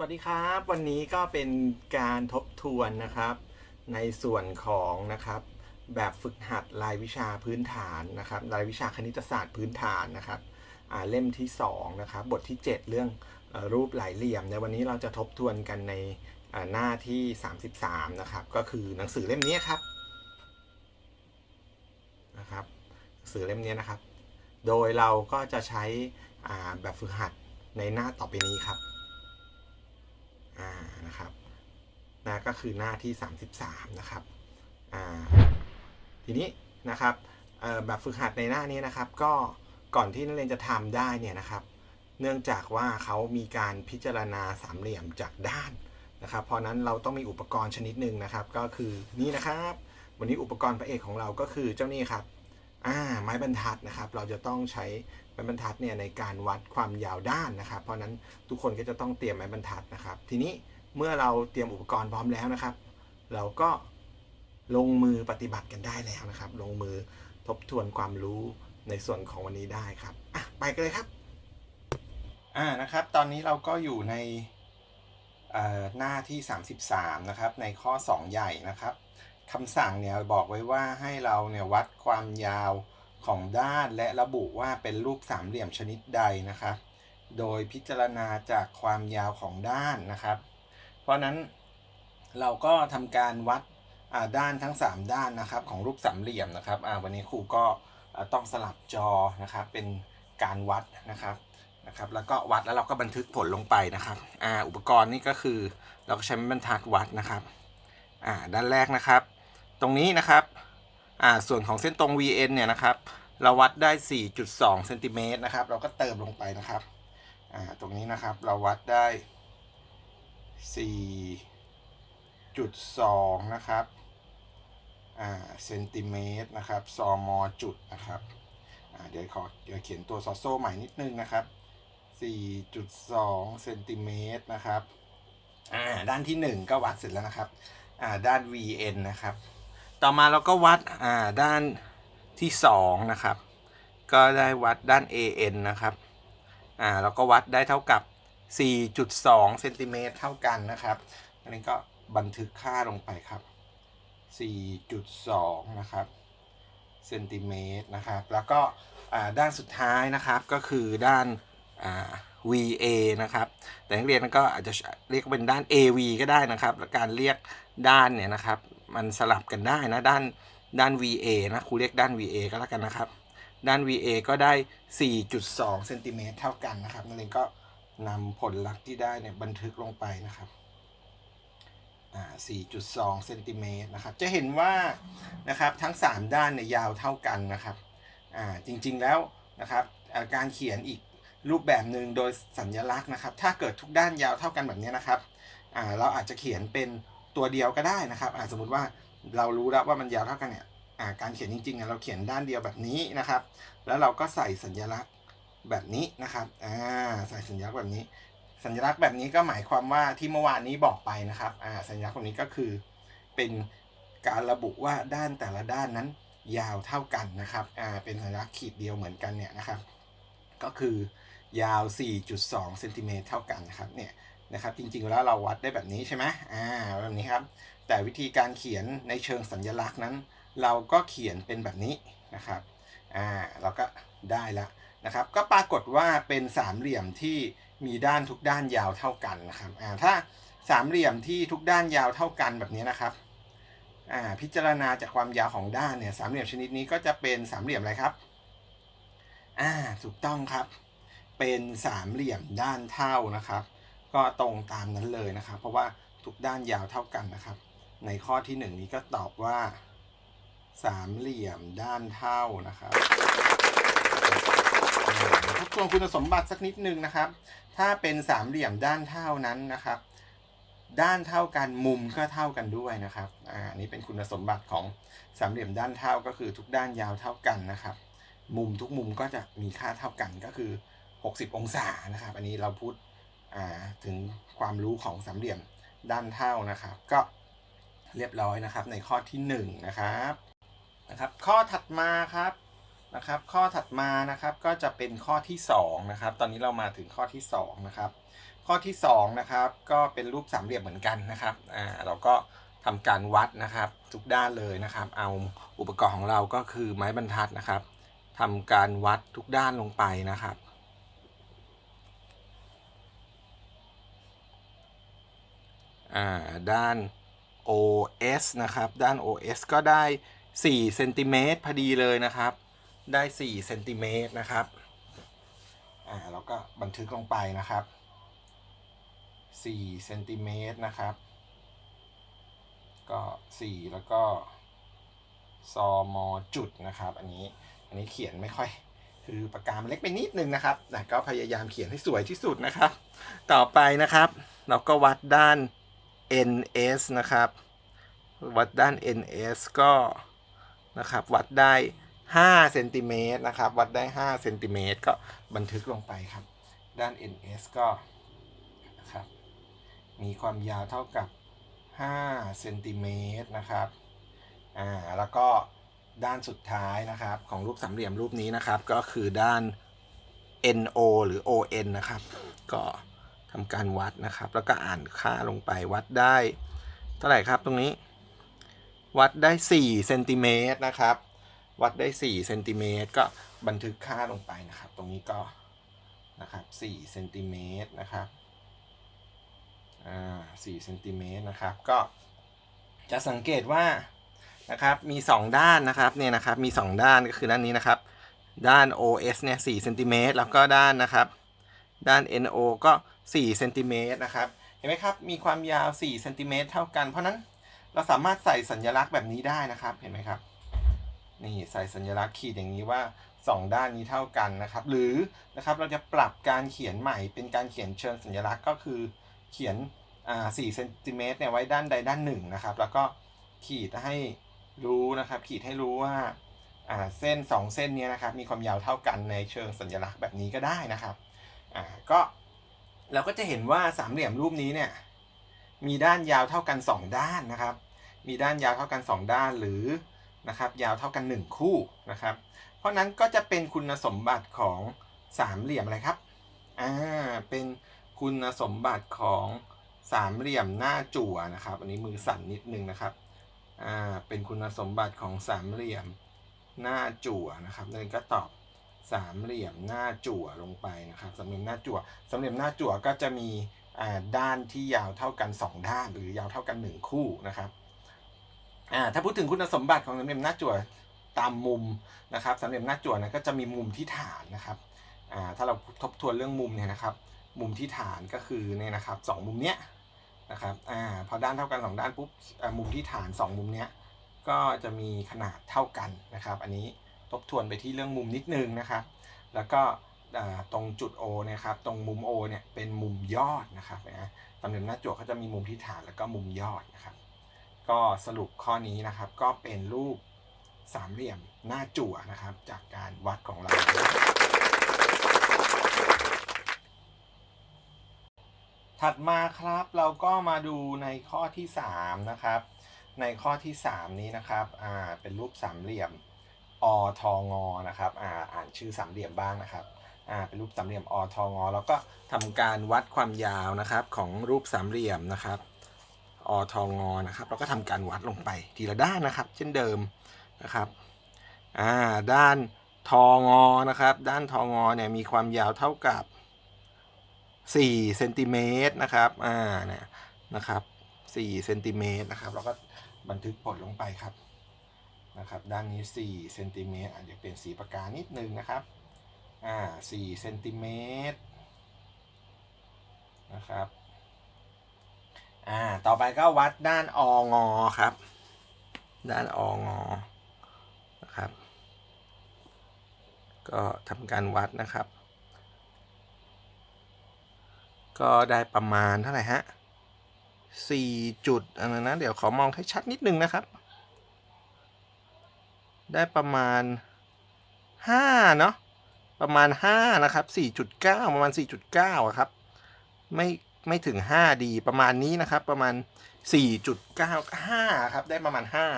วัสดีครับ วันนี้ก็เป็นการทบทวนนะครับ ในส่วนของนะครับ แบบฝึกหัดรายวิชาพื้นฐานนะครับ รายวิชาคณิตศาสตร์พื้นฐานนะครับเล่มที่2นะครับบทที่ 7 เรื่องรูปหลายเหลี่ยม ในวันนี้เราจะทบทวนกันในหน้าที่ 33 นะครับ ก็คือหนังสือเล่มนี้ครับนะครับหนังสือเล่มนี้นะครับ โดยเราก็จะใช้แบบฝึกหัดในหน้าต่อไปนี้ครับ อ่านะครับนะก็คือหน้าที่ 33 นะครับอ่าทีนี้นะครับแบบฝึกหัดในหน้านี้นะครับก็ก่อนที่นักเรียนจะทำได้เนี่ยนะครับ เนื่องจากว่าเขามีการพิจารณาสามเหลี่ยมจากด้านนะครับ เพราะนั้นเราต้องมีอุปกรณ์ชนิดหนึ่งนะครับ ก็คือนี่นะครับ วันนี้อุปกรณ์พระเอกของเราก็คือเจ้านี่ครับอ่าไม้บรรทัดนะครับ เราจะต้องใช้ ไม้บรรทัดเนี่ยในการวัดความยาวด้านนะครับ เพราะนั้นทุกคนก็จะต้องเตรียมไม้บรรทัดนะครับ ทีนี้เมื่อเราเตรียมอุปกรณ์พร้อมแล้วนะครับ เราก็ลงมือปฏิบัติกันได้แล้วนะครับ ลงมือทบทวนความรู้ในส่วนของวันนี้ได้ครับอะไปกันเลยครับอ่านะครับ ตอนนี้เราก็อยู่ในหน้าที่ 33 นะครับ ในข้อ 2 ใหญ่นะครับคำสั่งเนี่ยบอกไว้ว่าให้เราเนี่ยวัดความยาว ของด้านและระบุว่าเป็นรูปสามเหลี่ยมชนิดใดนะครับ โดยพิจารณาจากความยาวของด้านนะครับ เพราะนั้นเราก็ทำการวัดด้านทั้ง 3 ด้านนะครับ ของรูปสามเหลี่ยมนะครับวันนี้ครูก็ต้องสลับจอนะครับ เป็นการวัดนะครับนะครับ แล้วก็วัดแล้วเราก็บันทึกผลลงไปนะครับออุปกรณ์นี่ก็คือเราก็ใช้ไม้บรรทัดวัดนะครับด้านแรกนะครับ ตรงนี้นะครับ อ่าส่วนของเส้นตรง VN เนี่ยนะครับ เราวัดได้ 4.2เซนติเมตรนะครับ เราก็เติมลงไปนะครับอ่าตรงนี้นะครับเราวัดได้ 4.2 นะครับอ่าเซนติเมตรนะครับซอมอจุดนะครับอ่าเดี๋ยวขอเดี๋ยวเขียนตัวซอโซ่ใหม่นิดนึงนะครับ 4.2เซนติเมตรนะครับอ่าด้านที่ 1 ก็วัดเสร็จแล้วนะครับอ่าด้าน VN นะครับ ต่อมาเราก็วัดอ่าด้านที่2นะครับ ก็ได้วัดด้าน AN นะครับอ่าเราก็วัดได้เท่ากับ 4.2เซนติเมตรเท่ากันนะครับอันนี้ก็บันทึกค่าลงไปครับ 4.2 นะครับเซนติเมตรนะครับ แล้วก็ด้านสุดท้ายนะครับก็คือด้าน VA นะครับ แต่นักเรียนก็อาจจะเรียกเป็นด้าน AV ก็ได้นะครับและการเรียกด้านเนี่ยนะครับ มันสลับกันได้นะด้านด้าน VA นะครูเรียกด้าน VA ก็แล้วกันนะครับ ด้าน VA ก็ได้ 4.2เซนติเมตรเท่ากันนะครับนักเรียนก็นำผลลัพธ์ที่ได้เนี่ยบันทึกลงไปนะครับอ่า4.2เซนติเมตรนะครับ จะเห็นว่านะครับทั้ง 3 ด้านเนี่ยยาวเท่ากันนะครับอ่าจริงๆแล้วนะครับการเขียนอีกรูปแบบหนึ่งโดยสัญลักษณ์นะครับ ถ้าเกิดทุกด้านยาวเท่ากันแบบนี้นะครับอ่าเราอาจจะเขียนเป็น ตัวเดียวก็ได้นะครับสมมติว่าเรารู้แล้วว่ามันยาวเท่ากันเนี่ยการเขียนจริงๆเราเขียนด้านเดียวแบบนี้นะครับ แล้วเราก็ใส่สัญลักษณ์แบบนี้นะครับใส่สัญลักษณ์แบบนี้ สัญลักษณ์แบบนี้ก็หมายความว่าที่เมื่อวานนี้บอกไปนะครับสัญลักษณ์แบบนี้ก็คือเป็นการระบุว่าด้านแต่ละด้านนั้นยาวเท่ากันนะครับเป็นสัญลักษณ์ขีดเดียวเหมือนกันเนี่ยนะครับ ก็คือยาว 4.2 เซนติเมตรเท่ากันนะครับเนี่ย นะครับ จริงๆแล้วเราวัดได้แบบนี้ใช่ไหมอ่าแบบนี้ครับ แต่วิธีการเขียนในเชิงสัญลักษณ์นั้น เราก็เขียนเป็นแบบนี้นะครับอ่าเราก็ได้แล้วนะครับ ก็ปรากฏว่าเป็นสามเหลี่ยมที่มีด้านทุกด้านยาวเท่ากันนะครับอ่าถ้าสามเหลี่ยมที่ทุกด้านยาวเท่ากันแบบนี้นะครับอ่าพิจารณาจากความยาวของด้านเนี่ยสามเหลี่ยมชนิดนี้ก็จะเป็นสามเหลี่ยมอะไรครับอ่าถูกต้องครับ เป็นสามเหลี่ยมด้านเท่านะครับ ก็ตรงตามนั้นเลยนะครับ เพราะว่าทุกด้านยาวเท่ากันนะครับ ในข้อที่หนึ่งนี้ก็ตอบว่าสามเหลี่ยมด้านเท่านะครับทบทวนคุณสมบัติสักนิดนึงนะครับ ถ้าเป็นสามเหลี่ยมด้านเท่านั้นนะครับ ด้านเท่ากันมุมก็เท่ากันด้วยนะครับอ่าอันนี้เป็นคุณสมบัติของสามเหลี่ยมด้านเท่าก็คือทุกด้านยาวเท่ากันนะครับ มุมทุกมุมก็จะมีค่าเท่ากันก็คือ 60 องศานะครับ อันนี้เราพูด ถึงความรู้ของสามเหลี่ยมด้านเท่านะครับ ก็เรียบร้อยนะครับในข้อที่1นะครับนะครับ ข้อถัดมาครับนะครับ ข้อถัดมานะครับก็จะเป็นข้อที่2นะครับ ตอนนี้เรามาถึงข้อที่2นะครับ ข้อที่2นะครับก็เป็นรูปสามเหลี่ยมเหมือนกันนะครับอ่าเราก็ทำการวัดนะครับทุกด้านเลยนะครับ เอาอุปกรณ์ของเราก็คือไม้บรรทัดนะครับทำการวัดทุกด้านลงไปนะครับ อ่า ด้าน OS นะครับ ด้าน OS ก็ได้4เซนติเมตรพอดีเลยนะครับ ได้4เซนติเมตรนะครับอ่าเราก็บันทึกลงไปนะครับ4เซนติเมตรนะครับ ก็ 4 แล้วก็ซอมอจุดนะครับ อันนี้อันนี้เขียนไม่ค่อย คือปากกามันเล็กไปนิดนึงนะครับแต่ก็พยายามเขียนให้สวยที่สุดนะครับ ต่อไปนะครับ เราก็วัดด้าน NS นะครับ วัดด้าน NS ก็นะครับวัดได้5เซนติเมตรนะครับ วัดได้5เซนติเมตรก็บันทึกลงไปครับ ด้าน NS ก็นะครับมีความยาวเท่ากับ5เซนติเมตรนะครับอ่าแล้วก็ด้านสุดท้ายนะครับของรูปสามเหลี่ยมรูปนี้นะครับ ก็คือด้าน NO หรือ ON นะครับ ก็ ทำการวัดนะครับ แล้วก็อ่านค่าลงไปวัดได้ เท่าไหร่ครับตรงนี้ วัดได้4เซนติเมตรนะครับ วัดได้4เซนติเมตรก็บันทึกค่าลงไปนะครับ ตรงนี้ก็นะครับ4เซนติเมตรนะครับอ่า4เซนติเมตรนะครับ ก็จะสังเกตว่านะครับมี 2 ด้านนะครับเนี่ยนะครับมี 2 ด้านก็คือด้านนี้นะครับ ด้าน OS เนี่ย4เซนติเมตรแล้วก็ด้านนะครับ ด้าน NO ก็4เซนติเมตรนะครับ เห็นไหมครับ มีความยาว4เซนติเมตรเท่ากัน เพราะนั้นเราสามารถใส่สัญลักษณ์แบบนี้ได้นะครับ เห็นไหมครับ นี่ใส่สัญลักษณ์ขีดอย่างนี้ว่า 2 ด้านนี้เท่ากันนะครับ หรือนะครับเราจะปรับการเขียนใหม่เป็นการเขียนเชิงสัญลักษณ์ก็คือเขียนอ่า4เซนติเมตรเนี่ยไว้ด้านใดด้านหนึ่งนะครับ แล้วก็ขีดให้รู้นะครับ ขีดให้รู้ว่าเส้น 2 เส้นนี้นะครับ มีความยาวเท่ากันในเชิงสัญลักษณ์แบบนี้ก็ได้นะครับ อ่าก็เราก็จะเห็นว่าสามเหลี่ยมรูปนี้เนี่ยมีด้านยาวเท่ากัน 2 ด้านนะครับ มีด้านยาวเท่ากัน 2 ด้านหรือนะครับยาวเท่ากัน 1 คู่นะครับ เพราะนั้นก็จะเป็นคุณสมบัติของสามเหลี่ยมอะไรครับอ่าเป็นคุณสมบัติของสามเหลี่ยมหน้าจั่วนะครับ อันนี้มือสั่นนิดนึงนะครับอ่าเป็นคุณสมบัติของสามเหลี่ยมหน้าจั่วนะครับนั่นก็ตอบ สามเหลี่ยมหน้าจั่วลงไปนะครับสามเหลี่ยมหน้าจั่วสามเหลี่ยมหน้าจั่วก็จะมีด้านที่ยาวเท่ากัน 2 ด้าน หรือยาวเท่ากัน 1 คู่นะครับถ้าพูดถึงคุณสมบัติของสามเหลี่ยมหน้าจั่วตามมุมนะครับสามเหลี่ยมหน้าจั่วนะก็จะมีมุมที่ฐานนะครับถ้าเราทบทวนเรื่องมุมเนี่ยนะครับ มุมที่ฐานก็คือเนี่ยนะครับสองมุมเนี้ยนะครับอพอด้านเท่ากันสองด้านปุ๊บมุมที่ฐานสองมุมเนี้ยก็จะมีขนาดเท่ากันนะครับ อันนี้ ทบทวนไปที่เรื่องมุมนิดนึงนะครับ แล้วก็ตรงจุด O นี่ยครับตรงมุม O เนี่ยเป็นมุมยอดนะครับนะสามเหลี่ยมหน้าจั่วเขาจะมีมุมที่ฐานแล้วก็มุมยอดนะครับ ก็สรุปข้อนี้นะครับก็เป็นรูปสามเหลี่ยมหน้าจั่วนะครับ จากการวัดของเรา ถัดมาครับเราก็มาดูในข้อที่ 3 นะครับ ในข้อที่ 3 นี้นะครับอ่าเป็นรูปสามเหลี่ยม อทงนะครับอ่าอ่านชื่อสามเหลี่ยมบ้างนะครับอ่าเป็นรูปสามเหลี่ยมอทงแล้วก็ทำการวัดความยาวนะครับของรูปสามเหลี่ยมนะครับอทงนะครับแล้วก็ทำการวัดลงไปทีละด้านนะครับ เช่นเดิมนะครับอ่าด้านทงนะครับ ด้านทงเนี่ยมีความยาวเท่ากับ4เซนติเมตรนะครับอ่าเนี่ยนะครับ4เซนติเมตรนะครับเราก็บันทึกผลลงไปครับ นะครับด้านนี้4เซนติเมตรอะเดี๋ยวเปลี่ยนสีปากกานิดนึงนะครับอ่า4เซนติเมตรนะครับอ่าต่อไปก็วัดด้านองอครับ ด้านองอนะครับ ก็ทำการวัดนะครับ ก็ได้ประมาณเท่าไหร่ฮะสี่จุดอันนั้นนะเดี๋ยวขอมองให้ชัดนิดนึงนะครับ ได้ประมาณห้าเนาะประมาณห้านะครับสี่จุดเก้าประมาณสี่จุดเก้าครับ ไม่ไม่ถึงห้าดีประมาณนี้นะครับ ประมาณสี่จุดเก้าห้าครับ ได้ประมาณห้า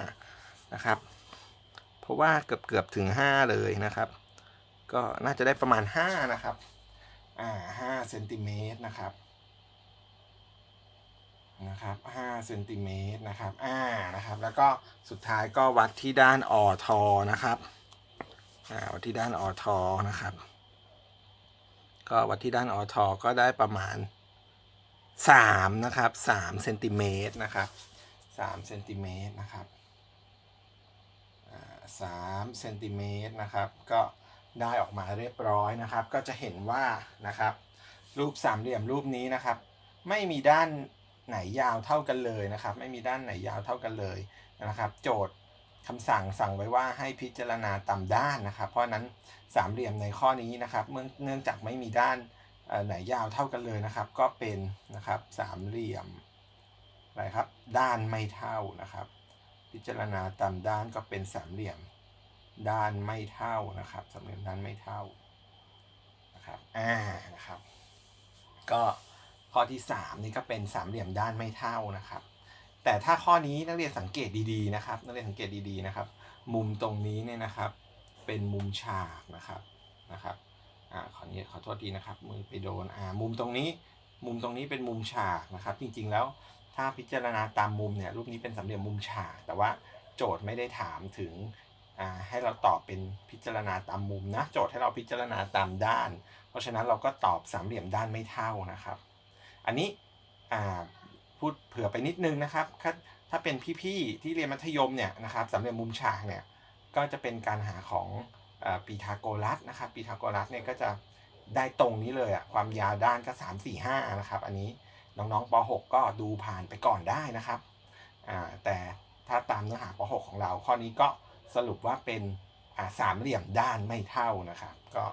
นะครับ เพราะว่าเกือบเกือบถึง 5 เลยนะครับ ก็น่าจะได้ประมาณ 5 นะครับ อ่า5เซนติเมตรนะครับ นะครับ5เซนติเมตรนะครับอ่านะครับ แล้วก็สุดท้ายก็วัดที่ด้านออทอนะครับอ่าวัดที่ด้านออทอนะครับ ก็วัดที่ด้านออทอก็ได้ประมาณ3นะครับ3เซนติเมตรนะครับ3เซนติเมตรนะครับสามเซนติเมตรนะครับ ก็ได้ออกมาเรียบร้อยนะครับ ก็จะเห็นว่านะครับ รูปสามเหลี่ยมรูปนี้นะครับ ไม่มีด้าน ไหนยาวเท่ากันเลยนะครับ ไม่มีด้านไหนยาวเท่ากันเลยนะครับ โจทย์คำสั่งสั่งไว้ว่าให้พิจารณาตามด้านนะครับ เพราะนั้นสามเหลี่ยมในข้อนี้นะครับเมื่อเนื่องจากไม่มีด้านไหนยาวเท่ากันเลยนะครับ ก็เป็นนะครับสามเหลี่ยมอะไรครับด้านไม่เท่านะครับ พิจารณาตามด้านก็เป็นสามเหลี่ยมด้านไม่เท่านะครับสามเหลี่ยมด้านไม่เท่านะครับอ่านะครับ ก็ ข้อที่ 3 นี่ก็เป็นสามเหลี่ยมด้านไม่เท่านะครับ แต่ถ้าข้อนี้นักเรียนสังเกตดีๆนะครับ นักเรียนสังเกตดีๆนะครับ มุมตรงนี้เนี่ยนะครับ เป็นมุมฉากนะครับนะครับอ่าขอนี้ขอโทษทีนะครับ มือไปโดนอ่ามุมตรงนี้ มุมตรงนี้เป็นมุมฉากนะครับ จริงๆแล้วถ้าพิจารณาตามมุมเนี่ยรูปนี้เป็นสามเหลี่ยมมุมฉาก แต่ว่าโจทย์ไม่ได้ถามถึงอ่าให้เราตอบเป็นพิจารณาตามมุมนะ โจทย์ให้เราพิจารณาตามด้าน เพราะฉะนั้นเราก็ตอบสามเหลี่ยมด้านไม่เท่านะครับ อันนี้พูดเผื่อไปนิดนึงนะครับ ถ้าเป็นพี่ๆที่เรียนมัธยมเนี่ยนะครับสามเหลี่ยมมุมฉากเนี่ยก็จะเป็นการหาของอปีทาโกรัสนะครับปีทาโกรัสเนี่ยก็จะได้ตรงนี้เลยอะความยาวด้านก็ 3 4 5นะครับอันนี้น้องๆป .6 ก็ดูผ่านไปก่อนได้นะครับแต่ถ้าตามเนื้อหาป .6 ของเรา ข้อนี้ก็สรุปว่าเป็นสามเหลี่ยมด้านไม่เท่านะครับ ก็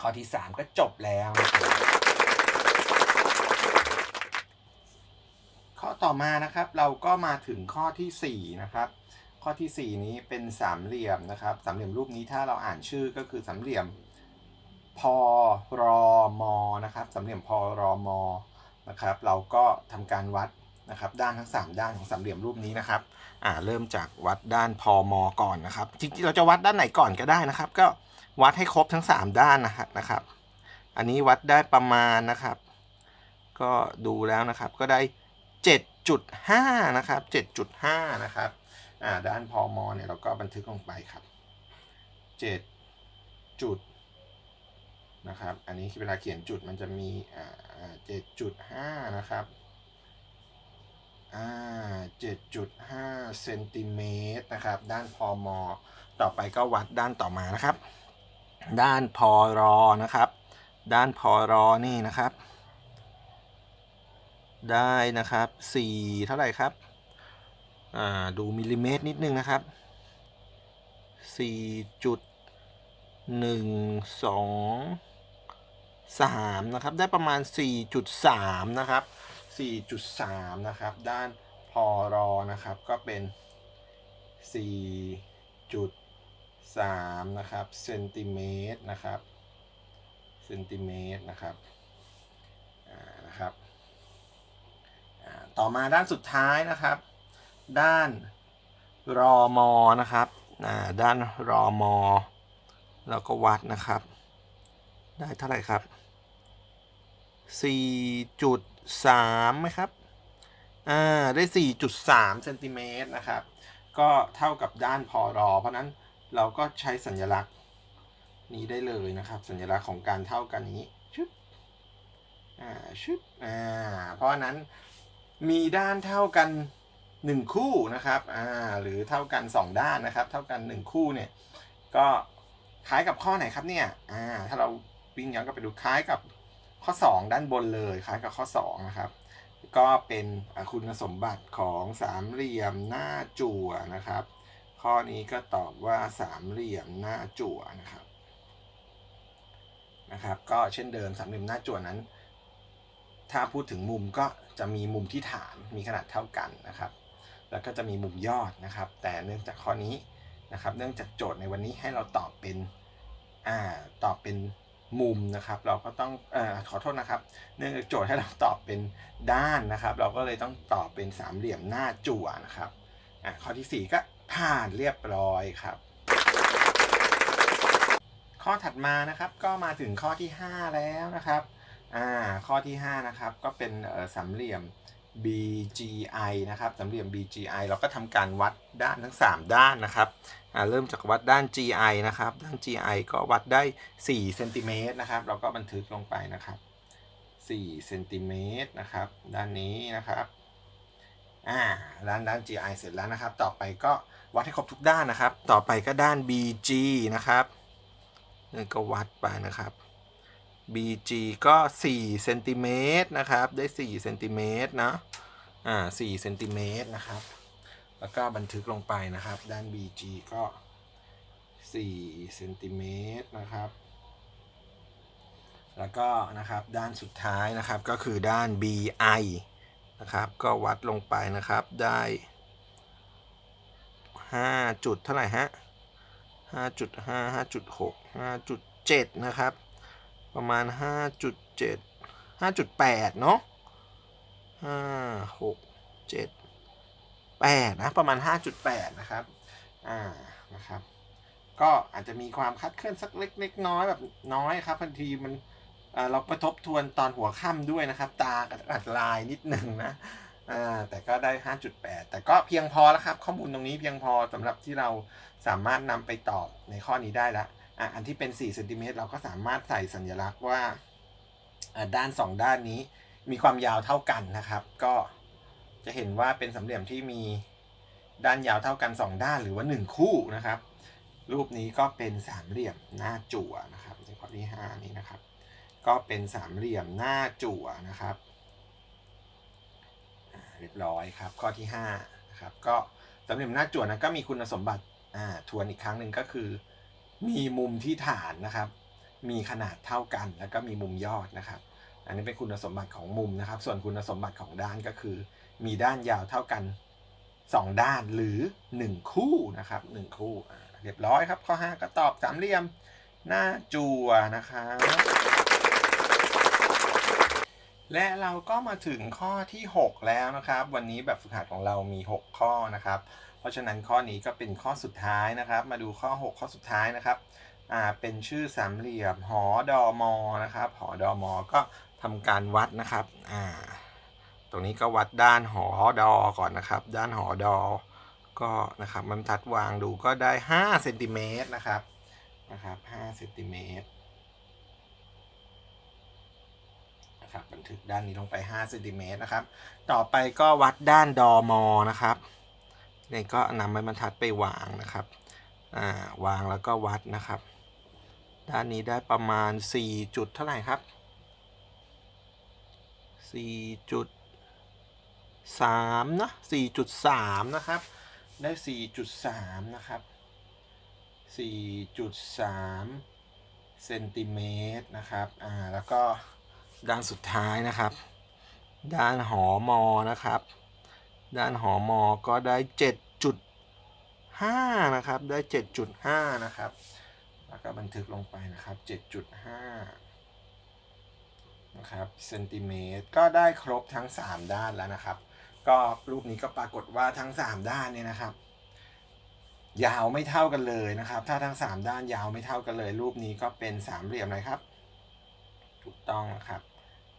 ข้อที่ 3 ก็จบแล้วนะครับ ข้อต่อมานะครับเราก็มาถึงข้อทีสี่4 นะครับ ข้อทีสี่ 4 นี้เป็นสามเหลี่ยมนะครับสามเหลี่ยมรูปนี้ถ้าเราอ่านชื่อก็คือสามเหลี่ยมพอรอมอนะครับสามเหลี่ยมพอรอมอนะครับเราก็ทำการวัดนะครับด้านทั้ง 3 ด้านของสามเหลี่ยมรูปนี้นะครับอ่าเริ่มจากวัดด้านพอมอก่อนนะครับจริงๆเราจะวัดด้านไหนก่อนก็ได้นะครับ ก็วัดให้ครบทั้ง 3 ด้านนะครับนะครับอันนี้วัดได้ประมาณนะครับ ก็ดูแล้วนะครับก็ได้ 7.5 นะครับ 7.5 นะครับ อ่า ด้านพอมอเนี่ยเราก็บันทึกลงไปครับ 7 จุดนะครับ อันนี้เวลาเขียนจุดมันจะมี อ่าเจ็ดจุดห้านะครับ อ่าเจ็ดจุดห้าเซนติเมตรนะครับ ด้านพอมอต่อไปก็วัดด้านต่อมานะครับ ด้านพอรอนะครับ ด้านพอรอนี่นะครับ ได้นะครับสี่เท่าไหร่ครับ อ่า ดูมิลลิเมตรนิดนึงนะครับสี่จุดหนึ่งสอง3นะครับ ได้ประมาณ 4.3 นะครับ 4.3 นะครับ ด้านพอรอนะครับ ก็เป็น 4.3 นะครับ เซนติเมตรนะครับ เซนติเมตรนะครับอ่านะครับอ่า ต่อมาด้านสุดท้ายนะครับ ด้านรอมอนะครับด้านรอมอแล้วก็วัดนะครับ ได้เท่าไหร่ครับ 4.3ไหมครับอ่าได้ 4.3เซนติเมตรนะครับ ก็เท่ากับด้านพอรอ เพราะนั้นเราก็ใช้สัญลักษณ์นี้ได้เลยนะครับ สัญลักษณ์ของการเท่ากันนี้ชึบอ่าชึบอ่าเพราะนั้น มีด้านเท่ากัน 1 คู่นะครับอ่าหรือเท่ากัน 2 ด้านนะครับ เท่ากัน 1 คู่เนี่ยก็คล้ายกับข้อไหนครับเนี่ยอ่าถ้าเราวิ่งย้อนกลับไปดูคล้ายกับข้อ 2 ด้านบนเลยคล้ายกับข้อ2นะครับก็เป็นคุณสมบัติของสามเหลี่ยมหน้าจั่วนะครับ ข้อนี้ก็ตอบว่าสามเหลี่ยมหน้าจั่วนะครับนะครับ ก็เช่นเดิมสามเหลี่ยมหน้าจั่วนั้น ถ้าพูดถึงมุมก็ จะมีมุมที่ฐานมีขนาดเท่ากันนะครับ แล้วก็จะมีมุมยอดนะครับ แต่เนื่องจากข้อนี้นะครับ เนื่องจากโจทย์ในวันนี้ให้เราตอบเป็นอ่าตอบเป็นมุมนะครับ เราก็ต้องเอ่อขอโทษนะครับ เนื่องจากโจทย์ให้เราตอบเป็นด้านนะครับ เราก็เลยต้องตอบเป็นสามเหลี่ยมหน้าจั่วนะครับอะข้อที่ 4 ก็ผ่านเรียบร้อยครับ ข้อถัดมานะครับก็มาถึงข้อที่ 5 แล้วนะครับ อ่าข้อที่ 5 นะครับ ก็เป็นเอ่อสามเหลี่ยม BGI นะครับสามเหลี่ยม BGI เราก็ทำการวัดด้านทั้ง 3 ด้านนะครับเริ่มจากวัดด้าน GI นะครับ ด้าน GI ก็วัดได้4เซนติเมตรนะครับ เราก็บันทึกลงไปนะครับ4เซนติเมตรนะครับ ด้านนี้นะครับอ่าด้านด้าน GI เสร็จแล้วนะครับ ต่อไปก็วัดให้ครบทุกด้านนะครับ ต่อไปก็ด้าน BG นะครับนี่ก็วัดไปนะครับ BG ก็4เซนติเมตรนะครับ ได้4เซนติเมตรนะอ่า4เซนติเมตรนะครับ แล้วก็บันทึกลงไปนะครับ ด้าน BG ก็4เซนติเมตรนะครับ แล้วก็นะครับด้านสุดท้ายนะครับก็คือด้าน BI นะครับ ก็วัดลงไปนะครับได้ 5 จุดเท่าไหร่ฮะ5.5 5.6 5.7 นะครับ ประมาณ 5.7 5.8 เนาะ5 6 7 8 นะ ประมาณ 5.8 นะครับ อ่า นะครับ ก็อาจจะมีความคัดเคลื่อนสักเล็กเล็กน้อยแบบน้อยครับบางทีมันอ่าเราไปทบทวนตอนหัวค่ำด้วยนะครับ ตากับอัดลายนิดหนึ่งนะแต่ก็ได้ 5.8 แต่ก็เพียงพอแล้วครับ ข้อมูลตรงนี้เพียงพอสำหรับที่เราสามารถนำไปตอบในข้อนี้ได้แล้ว อะอันที่เป็น4เซนติเมตรเราก็สามารถใส่สัญลักษณ์ว่าด้าน 2 ด้านนี้มีความยาวเท่ากันนะครับ ก็จะเห็นว่าเป็นสามเหลี่ยมที่มีด้านยาวเท่ากัน 2 ด้านหรือว่า 1 คู่นะครับ รูปนี้ก็เป็นสามเหลี่ยมหน้าจั่วนะครับในข้อที่ 5 นี้นะครับ ก็เป็นสามเหลี่ยมหน้าจั่วนะครับเรียบร้อยครับ ข้อที่5นะครับก็สามเหลี่ยมหน้าจั่วนะก็มีคุณสมบัติอ่าทวนอีกครั้งหนึ่งก็คือ มีมุมที่ฐานนะครับ มีขนาดเท่ากันแล้วก็มีมุมยอดนะครับ อันนี้เป็นคุณสมบัติของมุมนะครับ ส่วนคุณสมบัติของด้านก็คือ มีด้านยาวเท่ากัน 2 ด้านหรือ 1 คู่นะครับ 1 คู่อ่เรียบร้อยครับ ข้อ 5 ก็ตอบสามเหลี่ยมหน้าจั่วนะครับและเราก็มาถึงข้อที่ 6 แล้วนะครับ วันนี้แบบฝึกหัดของเรามี 6 ข้อนะครับ ราะฉะนั้นข้อนี้ก็เป็นข้อสุดท้ายนะครับ มาดูข้อ 6 ข้อสุดท้ายนะครับอ่าเป็นชื่อสามเหลี่ยมหอดอมอนะครับหอดอมอก็ทำการวัดนะครับอ่าตรงนี้ก็วัดด้านหอดอก่อนนะครับ ด้านหอดอก็นะครับมันทัดวางดูก็ได้5เซนติเมตรนะครับนะครับ5เซนติเมตรนะครับบันทึกด้านนี้ลงไป5เซนติเมตรนะครับ ต่อไปก็วัดด้านดอมอนะครับ นี่ก็นำไม้บรรทัดไปวางนะครับอ่าวางแล้วก็วัดนะครับ ด้านนี้ได้ประมาณ 4 จุดเท่าไหร่ครับ 4 จุด3นะ4.3 นะครับ ได้ 4.3 นะครับ 4.3 เซนติเมตรนะครับ อ่า แล้วก็ด้านสุดท้ายนะครับ ด้านหอมอนะครับ ด้านหอมอก็ได้ 7.5 นะครับ ได้ 7.5 นะครับ แล้วก็บันทึกลงไปนะครับ 7.5 นะครับเซนติเมตร ก็ได้ครบทั้ง 3 ด้านแล้วนะครับ ก็รูปนี้ก็ปรากฏว่าทั้ง 3 ด้านเนี่ยนะครับ ยาวไม่เท่ากันเลยนะครับ ถ้าทั้ง 3 ด้านยาวไม่เท่ากันเลย รูปนี้ก็เป็นสามเหลี่ยมอะไรครับ ถูกต้องนะครับ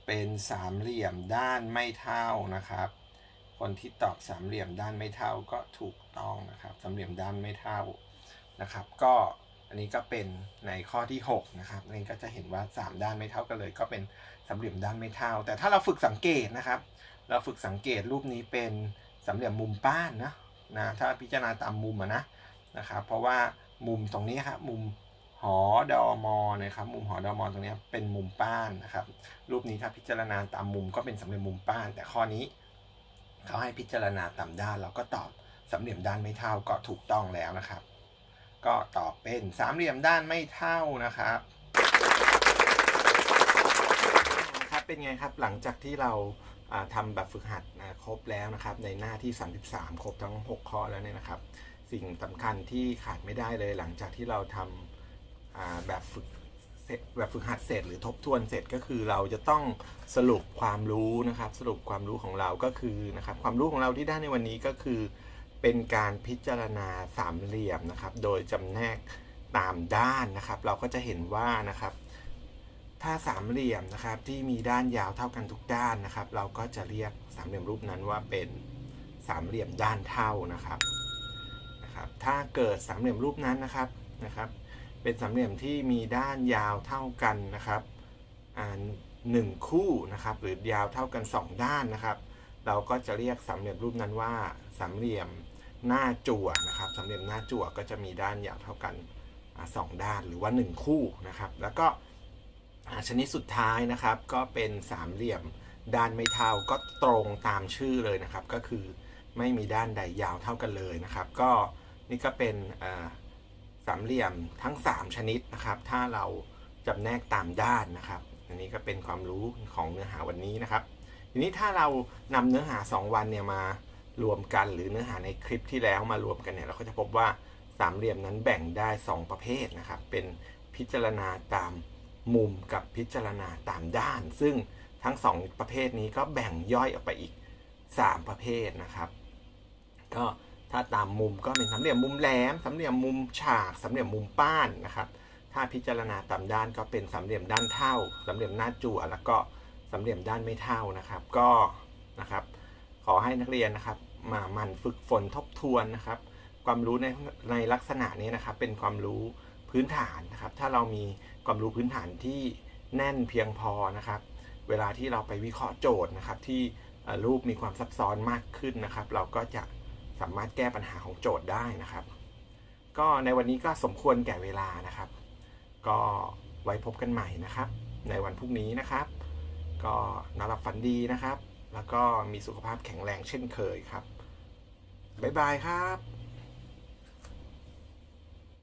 เป็นสามเหลี่ยมด้านไม่เท่านะครับ คนที่ตอบสามเหลี่ยมด้านไม่เท่าก็ถูกต้องนะครับสามเหลี่ยมด้านไม่เท่านะครับ ก็อันนี้ก็เป็นในข้อที่6นะครับนี่ก็จะเห็นว่า 3 ด้านไม่เท่ากันเลย ก็เป็นสามเหลี่ยมด้านไม่เท่า แต่ถ้าเราฝึกสังเกตนะครับ เราฝึกสังเกตรูปนี้เป็นสามเหลี่ยมมุมป้านนะนะถ้าพิจารณาตามมุมนะนะครับ เพราะว่ามุมตรงนี้ครับมุมหอดอมอนะครับมุมหอดอมอตรงนี้เป็นมุมป้านนะครับ รูปนี้ถ้าพิจารณาตามมุมก็เป็นสามเหลี่ยมมุมป้าน แต่ข้อนี้ เขาให้พิจารณาตามด้านเราก็ตอบสามเหลี่ยมด้านไม่เท่าก็ถูกต้องแล้วนะครับ ก็ตอบเป็นสามเหลี่ยมด้านไม่เท่านะครับนะครับเป็นไงครับหลังจากที่เราอ่าทำแบบฝึกหัดนะครบแล้วนะครับ ในหน้าที่ 33 ครบทั้ง 6 ข้อแล้วเนี่ยนะครับ สิ่งสำคัญที่ขาดไม่ได้เลยหลังจากที่เราทำอ่าแบบฝึก แบบฝึกหัดเสร็จหรือทบทวนเสร็จก็คือเราจะต้องสรุปความรู้นะครับ สรุปความรู้ของเราก็คือนะครับความรู้ของเราที่ได้ในวันนี้ก็คือ เป็นการพิจารณาสามเหลี่ยมนะครับ โดยจำแนกตามด้านนะครับ เราก็จะเห็นว่านะครับ ถ้าสามเหลี่ยมนะครับที่มีด้านยาวเท่ากันทุกด้านนะครับ เราก็จะเรียกสามเหลี่ยมรูปนั้นว่าเป็นสามเหลี่ยมด้านเท่านะครับนะครับ ถ้าเกิดสามเหลี่ยมรูปนั้นนะครับนะครับ เป็นสามเหลี่ยมที่มีด้านยาวเท่ากันนะครับอ่าหนึ่งคู่นะครับหรือยาวเท่ากัน 2 ด้านนะครับ เราก็จะเรียกสามเหลี่ยมรูปนั้นว่าสามเหลี่ยมหน้าจั่วนะครับสามเหลี่ยมหน้าจั่วก็จะมีด้านยาวเท่ากันสองด้านหรือว่า 1 คู่นะครับ แล้วก็ชนิดสุดท้ายนะครับก็เป็นสามเหลี่ยมด้านไม่เท่าก็ตรงตามชื่อเลยนะครับ ก็คือไม่มีด้านใดยาวเท่ากันเลยนะครับ ก็นี่ก็เป็นอ่า สามเหลี่ยมทั้ง 3 ชนิดนะครับ ถ้าเราจำแนกตามด้านนะครับ อันนี้ก็เป็นความรู้ของเนื้อหาวันนี้นะครับ ทีนี้ถ้าเรานำเนื้อหา 2 วันเนี่ยมารวมกันหรือเนื้อหาในคลิปที่แล้วมารวมกันเนี่ยเราก็จะพบว่าสามเหลี่ยมนั้นแบ่งได้ 2 ประเภทนะครับ เป็นพิจารณาตามมุมกับพิจารณาตามด้าน ซึ่งทั้ง 2 ประเภทนี้ก็แบ่งย่อยออกไปอีก 3 ประเภทนะครับ ก็ ถ้าตามมุมก็เป็นสามเหลี่ยมมุมแหลมสามเหลี่ยมมุมฉากสามเหลี่ยมมุมป้านนะครับ ถ้าพิจารณาตามด้านก็เป็นสามเหลี่ยมด้านเท่าสามเหลี่ยมหน้าจั่วแล้วก็สามเหลี่ยมด้านไม่เท่านะครับ ก็นะครับ ขอให้นักเรียนนะครับ มามันฝึกฝนทบทวนนะครับ ความรู้ในในลักษณะนี้นะครับ เป็นความรู้พื้นฐานนะครับ ถ้าเรามีความรู้พื้นฐานที่แน่นเพียงพอนะครับ เวลาที่เราไปวิเคราะห์โจทย์นะครับ ที่รูปมีความซับซ้อนมากขึ้นนะครับ เราก็จะ สามารถแก้ปัญหาของโจทย์ได้นะครับ ก็ในวันนี้ก็สมควรแก่เวลานะครับ ก็ไว้พบกันใหม่นะครับ ในวันพรุ่งนี้นะครับ ก็นอนหลับฝันดีนะครับ แล้วก็มีสุขภาพแข็งแรงเช่นเคยครับบ๊ายบายครับ